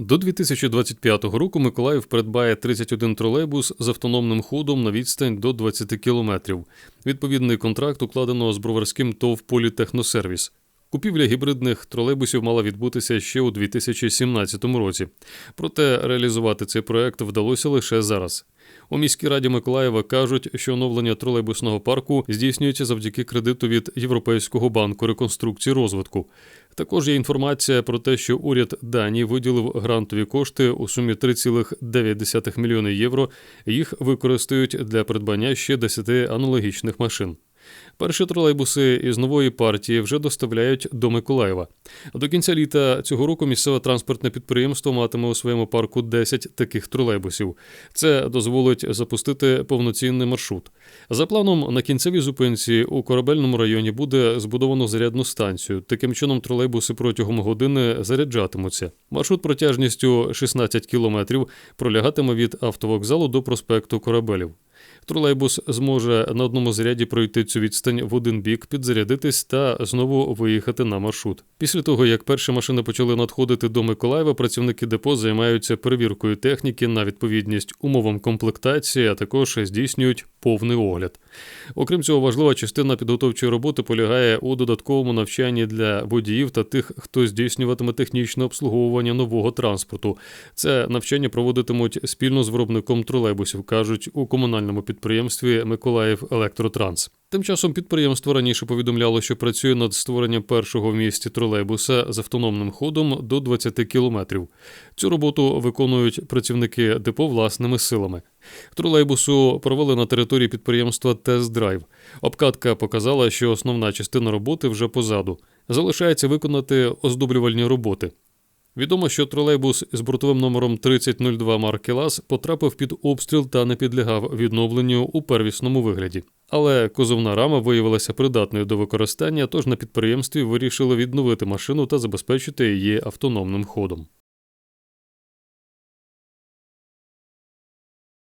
До 2025 року Миколаїв придбає 31 тролейбус з автономним ходом на відстань до 20 кілометрів. Відповідний контракт укладено з броварським ТОВ «Політехносервіс». Купівля гібридних тролейбусів мала відбутися ще у 2017 році. Проте реалізувати цей проект вдалося лише зараз. У міській раді Миколаєва кажуть, що оновлення тролейбусного парку здійснюється завдяки кредиту від Європейського банку реконструкції розвитку. Також є інформація про те, що уряд Данії виділив грантові кошти у сумі 3,9 мільйони євро. Їх використають для придбання ще 10 аналогічних машин. Перші тролейбуси із нової партії вже доставляють до Миколаєва. До кінця літа цього року місцеве транспортне підприємство матиме у своєму парку 10 таких тролейбусів. Це дозволить запустити повноцінний маршрут. За планом, на кінцевій зупинці у корабельному районі буде збудовано зарядну станцію. Таким чином, тролейбуси протягом години заряджатимуться. Маршрут протяжністю 16 кілометрів пролягатиме від автовокзалу до проспекту Корабелів. Тролейбус зможе на одному заряді пройти цю відстань в один бік, підзарядитись та знову виїхати на маршрут. Після того, як перші машини почали надходити до Миколаєва, працівники депо займаються перевіркою техніки на відповідність умовам комплектації, а також здійснюють повний огляд. Окрім цього, важлива частина підготовчої роботи полягає у додатковому навчанні для водіїв та тих, хто здійснюватиме технічне обслуговування нового транспорту. Це навчання проводитимуть спільно з виробником тролейбусів, кажуть у комунальному підприємстві Миколаїв Електротранс. Тим часом підприємство раніше повідомляло, що працює над створенням першого в місті тролейбуса з автономним ходом до 20 кілометрів. Цю роботу виконують працівники депо власними силами. Тролейбусу провели на території підприємства тест-драйв. Обкатка показала, що основна частина роботи вже позаду. Залишається виконати оздоблювальні роботи. Відомо, що тролейбус з бортовим номером 3002 марки ЛАЗ потрапив під обстріл та не підлягав відновленню у первісному вигляді. Але козовна рама виявилася придатною до використання, тож на підприємстві вирішили відновити машину та забезпечити її автономним ходом.